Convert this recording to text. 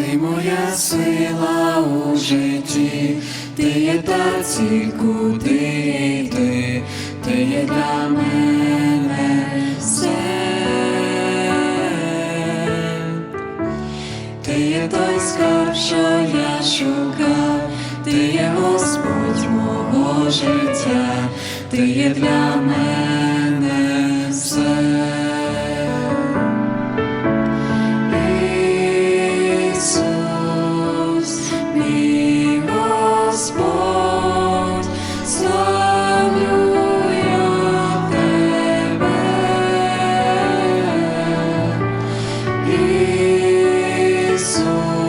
ти моя сила у житті, ти є та ціль, куди йти, ти є для мене все. Ти є той скарб, що я шукав, ти є Господь мого життя, ти є для мене все. Isso.